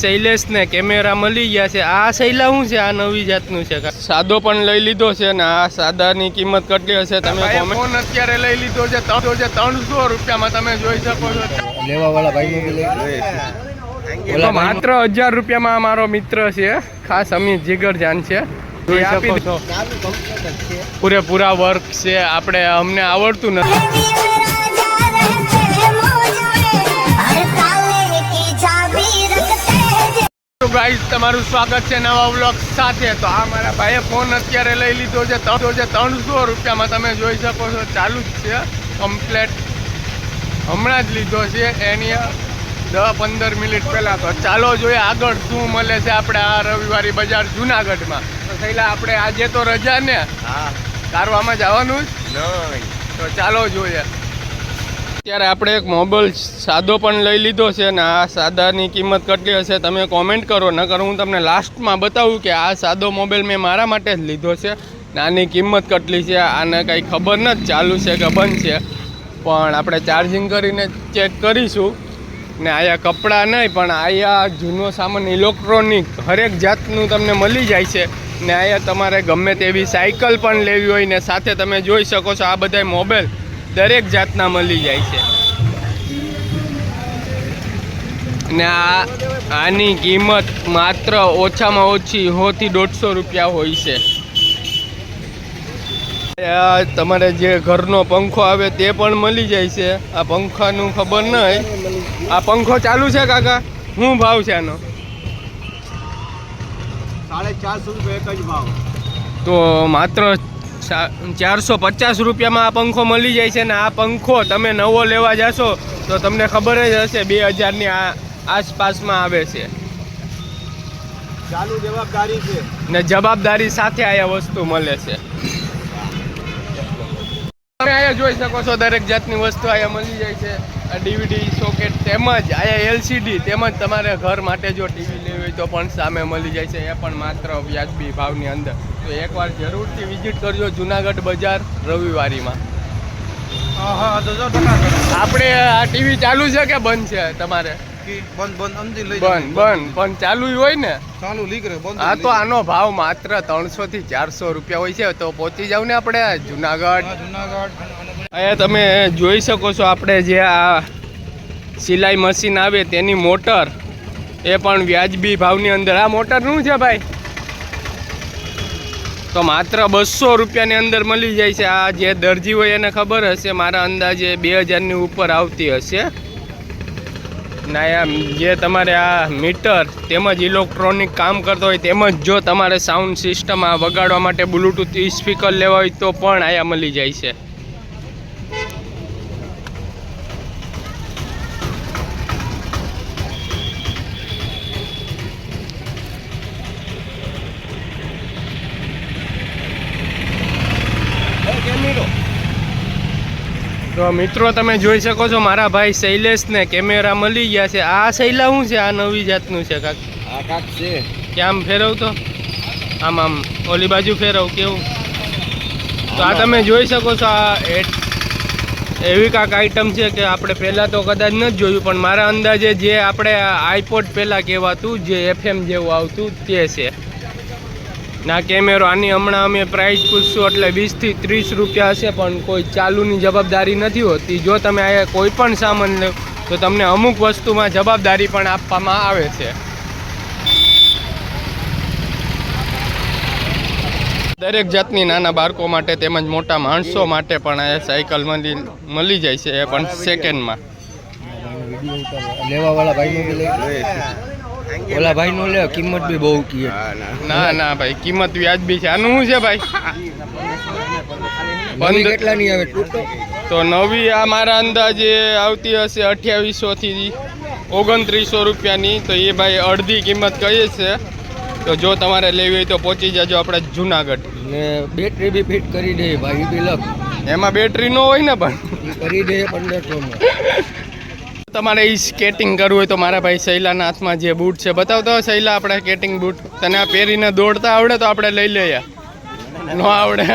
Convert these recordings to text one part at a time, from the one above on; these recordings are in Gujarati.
શૈલેષ ને કેમેરા મળી ગયા છે. આ શૈલા શું છે? આ નવી જાતનું છે સાદો પણ લઈ લીધો છે ને આ સાદાની કિંમત કેટલી હશે તમે ફોન અત્યારે લઈ લીધો છે. ત્રણસો છે ત્રણસો રૂપિયામાં તમે જોઈ શકો છો. લેવા વાળા ભાઈ નું માત્ર હજાર રૂપિયામાં અમારો મિત્ર છે. ખાસ અમિત જોઈ શકો છો. પૂરેપૂરા વર્ક છે. આપણે અમને આવડતું નથી. તો ગાઈસ તમારું સ્વાગત છે નવા વ્લોગ સાથે. તો આ મારા ભાઈએ ફોન અત્યારે લઈ લીધો છે. ત્રણસો છે ત્રણસો રૂપિયામાં તમે જોઈ શકો છો ચાલુ જ છે. કમ્પ્લેટ હમણાં જ લીધો છે. એની દસ પંદર મિનિટ પહેલાં. તો ચાલો જોઈએ આગળ શું મળે છે આપણે આ રવિવારી બજાર જુનાગઢમાં. તો થયેલા આપણે આજે તો રજા ને કારવામાં જવાનું જ? નહીં. તો ચાલો જોઈએ. અત્યારે આપણે એક મોબાઈલ સાદો પણ લઈ લીધો છે ને આ સાદાની કિંમત કેટલી હશે તમે કોમેન્ટ કરો. નકર હું તમને લાસ્ટમાં બતાવું કે આ સાદો મોબાઈલ મેં મારા માટે જ લીધો છે. ને આની કિંમત કેટલી છે, આને કંઈ ખબર નથી ચાલુ છે કે બંધ છે. પણ આપણે ચાર્જિંગ કરીને ચેક કરીશું. ને આયા કપડાં નહીં, પણ આયા જૂનો સામાન ઇલેક્ટ્રોનિક હરેક જાતનું તમને મળી જાય છે. ને આયા તમારે ગમે તેવી સાયકલ પણ લેવી હોય ને સાથે તમે જોઈ શકો છો આ બધા મોબાઈલ. દરેક જાતના મળી જાય છે. ને આ આની કિંમત માત્ર ઓછામાં ઓછી હોથી દોઢસો રૂપિયા હોય છે. આ તમારે જે ઘરનો પંખો આવે તે પણ મળી જાય છે. આ પંખાનું ખબર નહીં આ પંખો ચાલુ છે કાકા? શું ભાવ છે આનો? સાડા ચારસો રૂપિયા એક જ ભાવ. તો માત્ર ચારસો પચાસ રૂપિયામાં આ પંખો મળી જાય છે ને આ પંખો તમે નવો લેવા જશો તો તમને ખબર જ હશે બે હજારની આ આસપાસમાં આવે છે. ચાલુ જવાબદારી છે. ને જવાબદારી સાથે આ વસ્તુ મળે છે. તમે અહીંયા જોઈ શકો છો દરેક જાતની વસ્તુ અહીંયા મળી જાય છે. આ ડીવીડી સોકેટ તેમજ અહીંયા એલસીડી તેમજ તમારે ઘર માટે જો ટીવી તો પણ સામે મળી જાય છે. એ પણ માત્ર વ્યાજબી ભાવની અંદર. તો એકવાર જરૂરથી વિઝિટ કરજો જુનાગઢ બજાર રવિવારીમાં. આપણે આ ટીવી ચાલુ છે કે બંધ છે તમારે? બંધ બંધ અંદિર લઈ બંધ બંધ. પણ ચાલુ હોય ને? ચાલુ બંધ હા તો આનો ભાવ માત્ર ત્રણસો થી ચારસો રૂપિયા હોય છે. તો પહોંચી જાવ ને આપણે જુનાગઢ. જુનાગઢ. અહીંયા તમે જોઈ શકો છો આપણે જે આ સિલાઈ મશીન આવે તેની મોટર. એ પણ વ્યાજબી ભાવની અંદર. આ મોટર શું છે ભાઈ? તો માત્ર બસો રૂપિયાની અંદર મળી જાય છે. આ જે દરજી હોય એને ખબર હશે. મારા અંદાજે બે હજારની ઉપર આવતી હશે. ના જે તમારે આ મીટર તેમજ ઇલેક્ટ્રોનિક કામ કરતો હોય તેમજ જો તમારે સાઉન્ડ સિસ્ટમ આ વગાડવા માટે બ્લૂટૂથ સ્પીકર લેવા હોય તો પણ આયા મળી જાય છે. મિત્રો તમે જોઈ શકો છો મારા ભાઈ શૈલેષને કેમેરા મળી ગયા છે. આ શૈલા શું છે? આ નવી જાતનું છે કાક. આ કાક છે. ક્યાં આમ ફેરવતો આમ આમ ઓલી બાજુ ફેરવ કેવું? તો આ તમે જોઈ શકો છો આ એવી કાંક આઈટમ છે કે આપણે પહેલાં તો કદાચ નથી જોયું પણ મારા અંદાજે જે આપણે આઈપોડ પહેલાં કહેવાતું જે એફએમ જેવું આવતું તે છે. ના, કેમેરો, આની હમણાં અમે પ્રાઇસ પૂછશું એટલે વીસથી ત્રીસ રૂપિયા હશે, પણ કોઈ ચાલુની જવાબદારી નથી હોતી. જો તમે આ કોઈ પણ સામાન લો, તો તમને અમુક વસ્તુમાં જવાબદારી પણ આપવામાં આવે છે. દરેક જાતની નાના બાળકો માટે તેમજ મોટા માણસો માટે પણ આ સાયકલ મળી જાય છે, એ પણ સેકન્ડમાં લેવાવાળા ભાઈ નું ઓલા ભાઈ નો લે કિંમત બી બહુ કી ના ના ભાઈ કિંમત વ્યાજબી છે. આનું શું છે ભાઈ? કેટલા ની આવે? તો. નવી આ મારા અંદાજે આવતી હશે અઠ્યાવીસોથી ઓગણત્રીસો રૂપિયાની. તો એ ભાઈ અડધી કિંમત કહીએ છે. તો જો તમારે લેવી હોય તો પહોંચી જજો આપણે જુનાગઢ. ને બેટરી બી ફિટ કરી દે ભાઈ બી લખ. એમાં બેટરી ન હોય ને પણ. કરી દે પંદરસો તમારે એ સ્કેટિંગ કરવું હોય તો મારા ભાઈ શૈલાના હાથમાં જે બૂટ છે, બતાવતો શૈલા આપણે સ્કેટિંગ બૂટ તને આ પહેરીને દોડતા આવડે તો આપણે લઈ લઈએ. ન આવડે.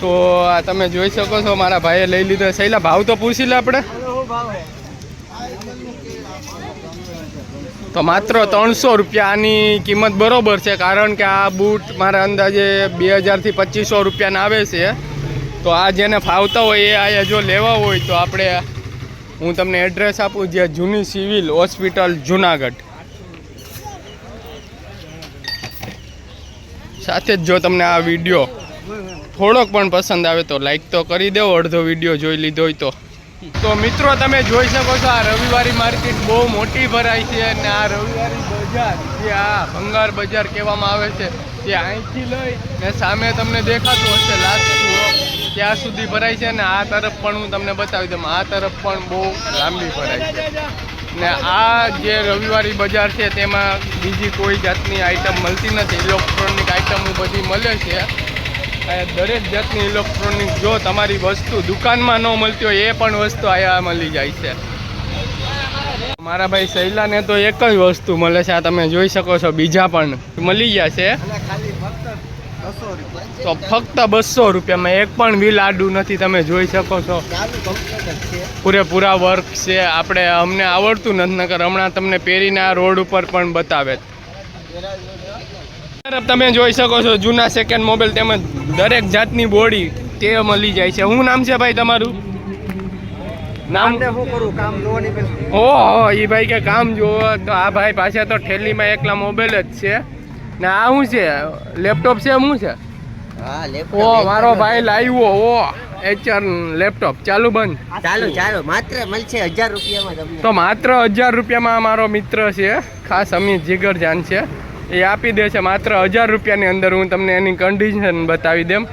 તો આ તમે જોઈ શકો છો, મારા ભાઈએ લઈ લીધો. શૈલા, ભાવ તો પૂછી લે આપણે. તો માત્ર ત્રણસો રૂપિયાની કિંમત બરોબર છે, કારણ કે આ બૂટ મારા અંદાજે બે હજારથી પચીસો રૂપિયાના આવે છે. તો આ જેને ફાવતા હોય એ આ જો લેવા હોય તો આપણે હું તમને એડ્રેસ આપું જે જૂની સિવિલ હોસ્પિટલ જુનાગઢ. સાથે જ જો તમને આ વીડિયો થોડોક પણ પસંદ આવે તો લાઈક તો કરી દેવો, અડધો વીડિયો જોઈ લીધો હોય તો. તો મિત્રો, તમે જોઈ શકો છો આ રવિવારી માર્કેટ બહુ મોટી ભરાય છે અને આ રવિવારી બજાર, જે આ ભંગાર બજાર કહેવામાં આવે છે તે અહીંથી લઈ ને સામે તમને દેખાતું હશે લાસ્ટ ત્યાં સુધી ભરાય છે ને આ તરફ પણ હું તમને બતાવી દઉં. આ તરફ પણ બહુ લાંબી ભરાય છે. ને આ જે રવિવારી બજાર છે તેમાં બીજી કોઈ જાતની આઈટમ મળતી નથી. ઇલેક્ટ્રોનિક આઈટમો બધી મળે છે. દરેક જાતની ઇલેક્ટ્રોનિક જો તમારી વસ્તુ દુકાનમાં ન મળતી હોય, એ પણ વસ્તુ અહીંયા મળી જાય છે. મારા ભાઈ શૈલાને તો એક જ વસ્તુ મળે છે. આ તમે જોઈ શકો છો, બીજા પણ મળી ગયા છે. તો ફક્ત બસો રૂપિયામાં એક પણ વ્હીલ આડું નથી તમે જોઈ શકો છો. પૂરેપૂરા વર્ક છે. આપણે અમને આવડતું નથી નકર હમણાં તમને પહેરીને આ રોડ ઉપર પણ બતાવે. તરફ તમે જોઈ શકો છો જૂના સેકન્ડ મોબાઈલ તેમજ દરેક જાતની બોડી તે મળી જાય છે. શું નામ છે ભાઈ તમારું? નામ? શું કરું? કામ જોવાની ઓહો એ ભાઈ કે કામ જોવો. તો આ ભાઈ પાસે તો ઠેલીમાં એકલા મોબાઈલ જ છે. ને આ શું છે? લેપટોપ છે શું છે? ઓ મારો ભાઈ લાવ્યો ઓ એચર લેપટોપ ચાલુ બંધ. ચાલુ ચાલુ. માત્ર મળશે હજાર રૂપિયામાં તમને. તો માત્ર હજાર રૂપિયામાં મારો મિત્ર છે ખાસ અમિત જીગરજાન છે એ આપી દે છે માત્ર હજાર રૂપિયાની અંદર હું તમને એની કન્ડિશન બતાવી દેમ.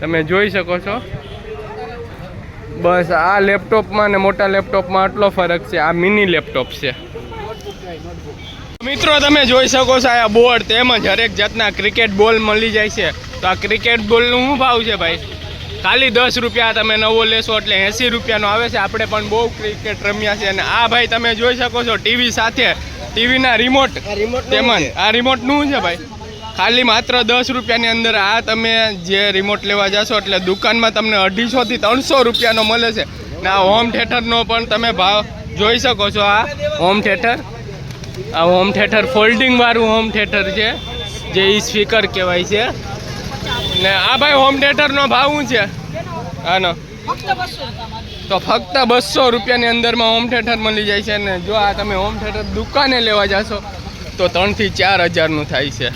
તમે જોઈ શકો છો. બસ આ લેપટોપમાં ને મોટા લેપટોપમાં આટલો ફરક છે આ મિની લેપટોપ છે. મિત્રો તમે જોઈ શકો છો આ બોર્ડ તેમજ હરેક જાતના ક્રિકેટ બોલ મળી જાય છે. તો આ ક્રિકેટ બોલનું શું ભાવ છે ભાઈ? ખાલી દસ રૂપિયા તમે નવો લેશો એટલે એંસી રૂપિયાનો આવે છે. આપણે પણ બહુ ક્રિકેટ રમ્યા છે અને આ ભાઈ તમે જોઈ શકો છો ટીવી સાથે ટીવીના રિમોટ તેમજ આ રિમોટનું શું છે ભાઈ? ખાલી માત્ર દસ રૂપિયાની અંદર આ તમે જે રિમોટ લેવા જશો એટલે દુકાનમાં તમને અઢીસોથી ત્રણસો રૂપિયાનો મળે છે. ને આ હોમ થિયેટરનો પણ તમે ભાવ જોઈ શકો છો આ હોમ થિયેટર આ હોમ થિયેટર ફોલ્ડિંગવાળું હોમ થિયેટર છે, જે ઈ સ્પીકર કહેવાય છે. ને આ ભાઈ હોમ થિયેટરનો ભાવ શું છે? આનો? તો ફક્ત બસો રૂપિયાની અંદરમાં હોમ થિયેટર મળી જાય છે ને જો આ તમે હોમ થિયેટર દુકાને લેવા જશો, તો ત્રણથી ચાર હજારનું થાય છે.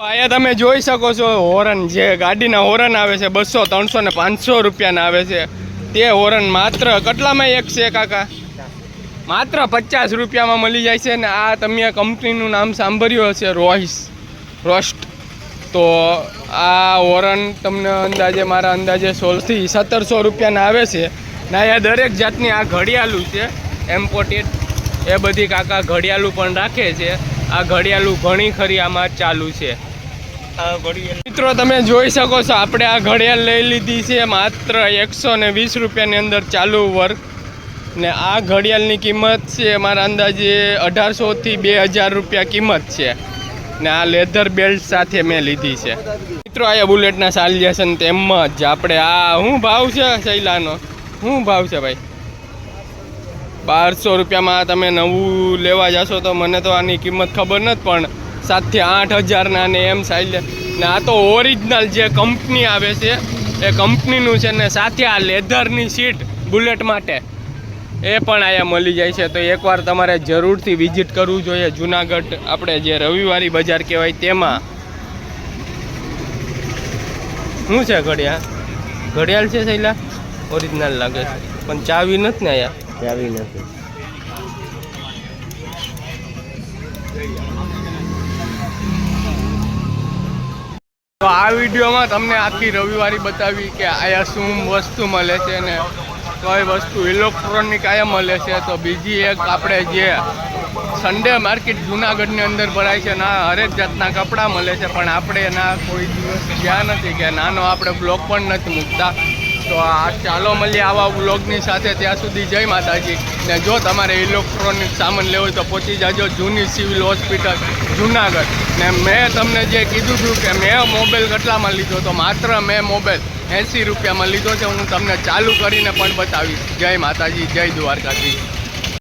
અહીંયા તમે જોઈ શકો છો હોરન, જે ગાડીના હોરન આવે છે, બસો, ત્રણસો ને પાંચસો રૂપિયાના આવે છે. તે હોરન માત્ર કેટલામાં એક છે, કાકા? માત્ર પચાસ રૂપિયામાં મળી જાય છે ને આ તમે કંપનીનું નામ સાંભળ્યું હશે, રોહિસ, રોસ્ટ. તો આ હોરન તમને અંદાજે, મારા અંદાજે સોળથી સત્તરસો રૂપિયાના આવે છે. ને અહીંયા દરેક જાતની આ ઘડિયાળું છે એમ્પોર્ટેડ એ બધી કાકા ઘડિયાળું પણ રાખે છે. આ ઘડિયાળું ઘણી ખરી આમાં ચાલુ છે. મિત્રો, તમે જોઈ શકો છો, આપણે આ ઘડિયાળ લઈ લીધી છે માત્ર એકસો ને વીસ રૂપિયાની અંદર ચાલુ વર્ક ને આ ઘડિયાળની કિંમત છે મારા અંદાજે અઢારસોથી બે હજાર રૂપિયા કિંમત છે. ને આ લેધર બેલ્ટ સાથે મેં લીધી છે. મિત્રો, આ બુલેટના સાલિએશન તેમ જ આપણે આ શું ભાવ છે શૈલાનો? શું ભાવ છે ભાઈ? બારસો રૂપિયામાં તમે નવું લેવા જશો તો મને તો આની કિંમત ખબર નથી, પણ સાતથી આઠ હજારના ને એમ સાઈડ ને આ તો ઓરિજિનલ જે કંપની આવે છે, એ કંપનીનું છે ને સાથે આ લેધરની સીટ બુલેટ માટે. એ પણ અહીંયા મળી જાય છે. તો એકવાર તમારે જરૂરથી વિઝિટ કરવું જોઈએ. જુનાગઢ આપણે જે રવિવારી બજાર કહેવાય તેમાં. શું છે ઘડિયાળ? ઘડિયાળ છે શૈલા ઓરિજિનલ લાગે છે. પણ ચાવી નથી ને અહીંયા? ચાવી નથી. તો આ વિડીયોમાં તમને આખી રવિવારી બતાવી કે આયા શું વસ્તુ મળે છે ને કઈ વસ્તુ ઇલેક્ટ્રોનિક આયા મળે છે. તો બીજી એક આપણે જે સન્ડે માર્કેટ જુનાગઢની અંદર ભરાય છે ના હરેક જાતના કપડાં મળે છે, પણ આપણે એના કોઈ દિવસ ગયા નથી કે નાનો આપણે બ્લોક પણ નથી મૂકતા. તો આ ચાલો મળીએ આવા બ્લોગની સાથે. ત્યાં સુધી જય માતાજી. ને જો તમારે ઇલેક્ટ્રોનિક સામાન લેવો હોય તો પહોંચી જાજો જૂની સિવિલ હોસ્પિટલ જુનાગઢ. ને મેં તમને જે કીધું હતું કે મેં મોબાઈલ કેટલામાં લીધો તો માત્ર મેં મોબાઈલ એંસી રૂપિયામાં લીધો છે. હું તમને ચાલુ કરીને પણ બતાવીશ. જય માતાજી, જય દ્વારકાજી